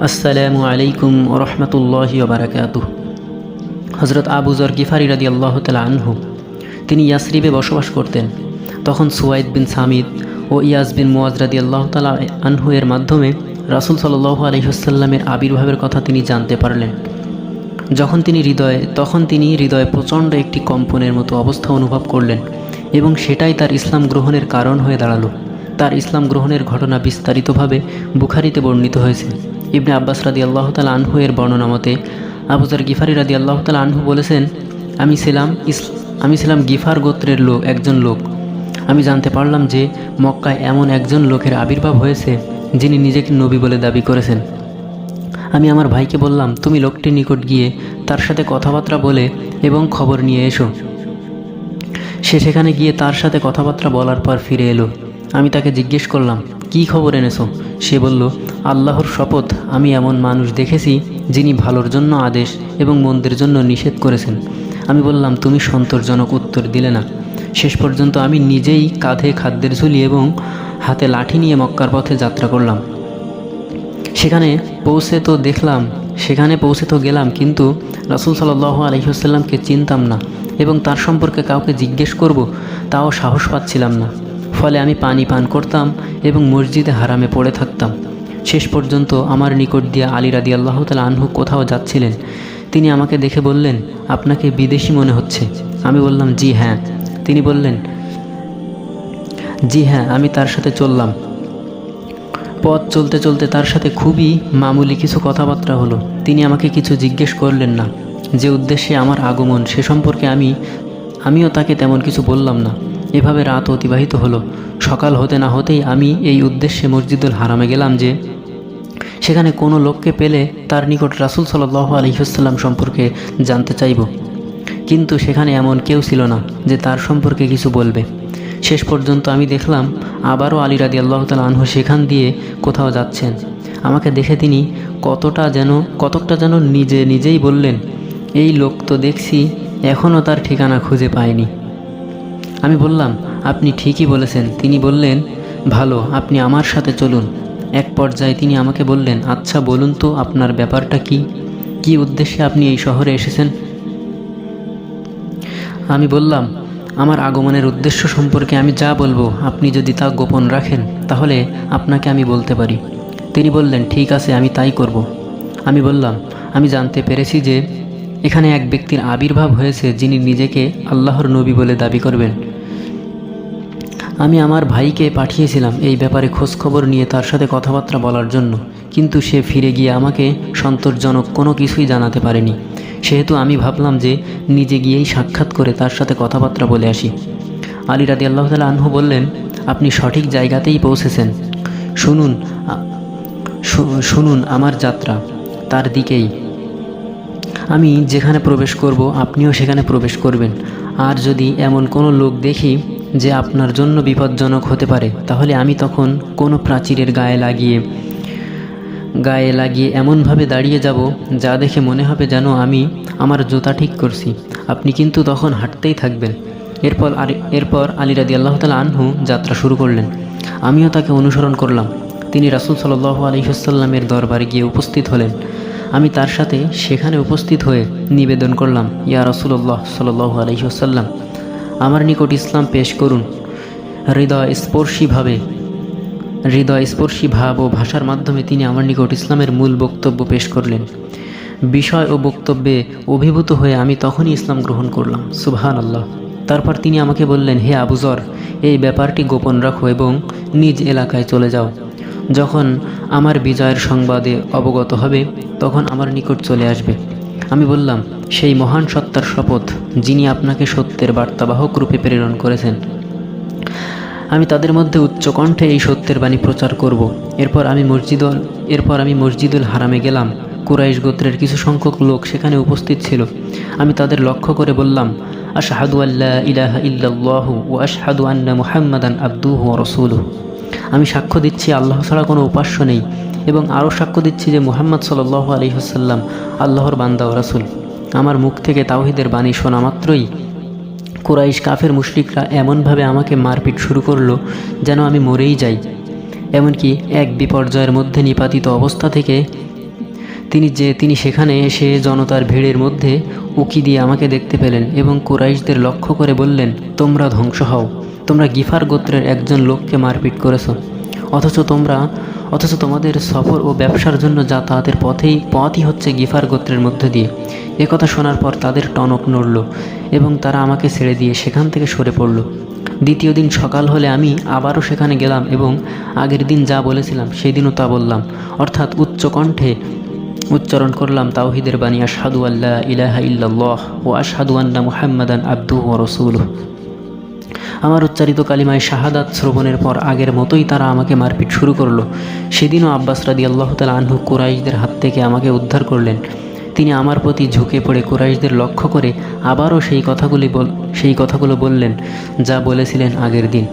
আসসালামু আলাইকুম রহমতুল্লাহি বারাকাতু হজরত আবুজর গিফারি রাদি আল্লাহ তালা আনহু, তিনি ইয়াসরিবে বসবাস করতেন। তখন সুয়াইদ বিন সামিদ ও ইয়াস বিন মুয়াজ রাদি আল্লাহ তালা আনহু এর মাধ্যমে রাসুল সাল্লাহ আলহিহাস্লামের আবির্ভাবের কথা তিনি জানতে পারলেন। যখন তিনি হৃদয়ে, তখন তিনি হৃদয়ে প্রচণ্ড একটি কম্পনের মতো অবস্থা অনুভব করলেন এবং সেটাই তার ইসলাম গ্রহণের কারণ হয়ে দাঁড়াল। তার ইসলাম গ্রহণের ঘটনা বিস্তারিতভাবে বুখারিতে বর্ণিত হয়েছে। ইবনে আব্বাস রাদি আল্লাহ তাল আনহু এর বর্ণনা মতে আবুজার গিফারি রাদি আল্লাহ তাল আনহু বলেছেন, আমি ছিলাম আমি ছিলাম গিফার গোত্রের লোক, একজন লোক। আমি জানতে পারলাম যে মক্কায় এমন একজন লোকের আবির্ভাব হয়েছে, যিনি নিজেকে নবী বলে দাবি করেছেন। আমি আমার ভাইকে বললাম, তুমি লোকটির নিকট গিয়ে তার সাথে কথাবার্তা বলে এবং খবর নিয়ে এসো। সে সেখানে গিয়ে তার সাথে কথাবার্তা বলার পর ফিরে এলো। আমি তাকে জিজ্ঞেস করলাম, কি খবর এনেছো? সে বলল, আল্লাহর শপথ আমি এমন মানুষ দেখেছি যিনি ভালোর জন্য আদেশ এবং মন্দের জন্য নিষেধ করেছেন। আমি বললাম, তুমি সন্তোষজনক উত্তর দিলে না। শেষ পর্যন্ত আমি নিজেই কাঁধে খাদ্যের ঝুলি এবং হাতে লাঠি নিয়ে মক্কার পথে যাত্রা করলাম। সেখানে পৌঁছে তো দেখলাম, সেখানে পৌঁছে তো গেলাম, কিন্তু রাসুল সাল্লাহ আলহিহাস্লামকে চিনতাম না এবং তার সম্পর্কে কাউকে জিজ্ঞেস করব, তাও সাহস পাচ্ছিলাম না। ফলে আমি পানি পান করতাম এবং মসজিদে হারামে পড়ে থাকতাম। শেষ পর্যন্ত আমার নিকট দিয়ে আলী রাদি আল্লাহ তালা আনহু কোথাও যাচ্ছিলেন। তিনি আমাকে দেখে বললেন, আপনাকে বিদেশি মনে হচ্ছে। আমি বললাম, জি হ্যাঁ। তিনি বললেন, জি হ্যাঁ আমি তার সাথে চললাম। পথ চলতে চলতে তার সাথে খুবই মামুলি কিছু কথাবার্তা হলো। তিনি আমাকে কিছু জিজ্ঞেস করলেন না। যে উদ্দেশ্যে আমার আগমন সে সম্পর্কে আমি, আমিও তাকে তেমন কিছু বললাম না। এভাবে রাত অতিবাহিত হলো। সকাল হতে না হতেই আমি এই উদ্দেশ্যে মসজিদুল হারামে গেলাম যে, সেখানে কোনো লোককে পেলে তার নিকট রাসুল সাল্লাহ আলহিহাস্লাম সম্পর্কে জানতে চাইব। কিন্তু সেখানে এমন কেউ ছিল না যে তার সম্পর্কে কিছু বলবে। শেষ পর্যন্ত আমি দেখলাম আবারও আলী রাদি আল্লাহ তালা আনহু সেখান দিয়ে কোথাও যাচ্ছেন। আমাকে দেখে তিনি কতটা যেন, কতকটা যেন নিজে নিজেই বললেন, এই লোক তো দেখছি এখনও তার ঠিকানা খুঁজে পায়নি। আমি বললাম, আপনি ঠিকই বলেছেন। তিনি বললেন, ভালো, আপনি আমার সাথে চলুন। এক পর্যায়ে তিনি আমাকে বললেন আচ্ছা বলুন তো, আপনার ব্যাপারটা কি? কি উদ্দেশ্যে আপনি এই শহরে এসেছেন? আমি বললাম, আমার আগমনের উদ্দেশ্য সম্পর্কে আমি যা বলব, আপনি যদি তা গোপন রাখেন, তাহলে আপনাকে আমি বলতে পারি। তিনি বললেন, ঠিক আছে, আমি তাই করব। আমি বললাম, আমি জানতে পেরেছি যে এখানে এক ব্যক্তির আবির্ভাব হয়েছে যিনি নিজেকে আল্লাহর নবী বলে দাবি করবেন। আমি আমার ভাইকে পাঠিয়েছিলাম এই ব্যাপারে খোঁজখবর নিয়ে তার সাথে কথাবার্তা বলার জন্য। কিন্তু সে ফিরে গিয়ে আমাকে সন্তোষজনক কোনো কিছুই জানাতে পারেনি। সেহেতু আমি ভাবলাম যে নিজে গিয়েই সাক্ষাৎ করে তার সাথে কথাবার্তা বলে আসি। আলী রাদি আল্লাহ তালা আনহু বললেন, আপনি সঠিক জায়গাতেই পৌঁছেছেন। শুনুন শুনুন আমার যাত্রা। তার দিকেই। আমি যেখানে প্রবেশ করব, আপনিও সেখানে প্রবেশ করবেন। আর যদি এমন কোনো লোক দেখি যে আপনার জন্য বিপজ্জনক হতে পারে, তাহলে আমি তখন কোনো প্রাচীরের গায়ে লাগিয়ে গায়ে লাগিয়ে এমনভাবে দাঁড়িয়ে যাব যা দেখে মনে হবে যেন আমি আমার জুতা ঠিক করছি। আপনি কিন্তু তখন হাঁটতেই থাকবেন। এরপর এরপর আলী রাদি আল্লাহ তালা আনহু যাত্রা শুরু করলেন। আমিও তাকে অনুসরণ করলাম। তিনি রাসুল সাল আলহিহাস্লামের দরবারে গিয়ে উপস্থিত হলেন। আমি তার সাথে সেখানে উপস্থিত হয়ে নিবেদন করলাম, ইয়া রসুল্লাহ সাল আলহিহাস্লাম আমার নিকট ইসলাম পেশ করুন। হৃদয় স্পর্শীভাবে হৃদয় স্পর্শী ভাব ও ভাষার মাধ্যমে তিনি আমার নিকট ইসলামের মূল বক্তব্য পেশ করলেন। বিষয় ও বক্তব্যে অভিভূত হয়ে আমি তখনই ইসলাম গ্রহণ করলাম। সুবহান আল্লাহ তারপর তিনি আমাকে বললেন, হে আবুজর এই ব্যাপারটি গোপন রাখো এবং নিজ এলাকায় চলে যাও। যখন আমার বিজয়ের সংবাদে অবগত হবে, তখন আমার নিকট চলে আসবে। আমি বললাম, সেই মহান সত্তার শপথ যিনি আপনাকে সত্যের বার্তাবাহক রূপে প্রেরণ করেছেন। আমি তাদের মধ্যে উচ্চকণ্ঠে এই সত্যের বাণী প্রচার করব। এরপর আমি মসজিদুল, এরপর আমি মসজিদুল হারামে গেলাম। কুরাইশ গোত্রের কিছু সংখ্যক লোক সেখানে উপস্থিত ছিল। আমি তাদের লক্ষ্য করে বললাম, আশাহাদু আল্লাহ ইলাহা ইল্লাল্লাহ ও আশহাদু আন্না মুহাম্মাদান আব্দুহু রসুল আমি সাক্ষ্য দিচ্ছি, আল্লাহ ছাড়া কোনো উপাস্য নেই এবং আরও সাক্ষ্য দিচ্ছি যে মুহাম্মদ সাল্লাহ আলহিহাসাল্লাম আল্লাহর বান্দা ও রাসুল। আমার মুখ থেকে তাওহিদের বাণী শোনা মাত্রই কুরাইশ কাফের মুশরিকরা এমনভাবে আমাকে মারপিট শুরু করল যেন আমি মরেই যাই। এমনকি এক বিপর্যয়ের মধ্যে নিপাতিত অবস্থা থেকে তিনি যে তিনি সেখানে এসে জনতার ভিড়ের মধ্যে উকি দিয়ে আমাকে দেখতে পেলেন এবং কুরাইশদের লক্ষ্য করে বললেন, তোমরা ধ্বংস হও। তোমরা গিফার গোত্রের একজন লোককে মারপিট করেছ। অথচ তোমরা, অথচ তোমাদের সফর ও ব্যবসার জন্য যাতায়াতের পথেই, পথই হচ্ছে গিফার গোত্রের মধ্যে দিয়ে। এ কথা শোনার পর তাদের টনক নড়ল এবং তারা আমাকে ছেড়ে দিয়ে সেখান থেকে সরে পড়ল। দ্বিতীয় দিন সকাল হলে আমি আবারও সেখানে গেলাম এবং আগের দিন যা বলেছিলাম সেই দিনও তা বললাম। অর্থাৎ উচ্চ কণ্ঠে উচ্চারণ করলাম তাওহিদের বাণী, আশহাদু আল্লাহ ইলাহা ইল্লাল্লাহ ও আশহাদু আন্না মুহাম্মাদান আব্দু ও রসুলহ। আমার উচ্চারিত কালিমায় শাহাদাত শ্রবণের পর আগের মতোই তারা আমাকে মারপিট শুরু করল। সেদিনও আব্বাস রাদি আল্লাহ তালা আনহু কোরাইশদের হাত থেকে আমাকে উদ্ধার করলেন। তিনি আমার প্রতি ঝুঁকে পড়ে কোরাইশদের লক্ষ্য করে আবারও সেই কথাগুলি বল সেই কথাগুলো বললেন, যা বলেছিলেন আগের দিন।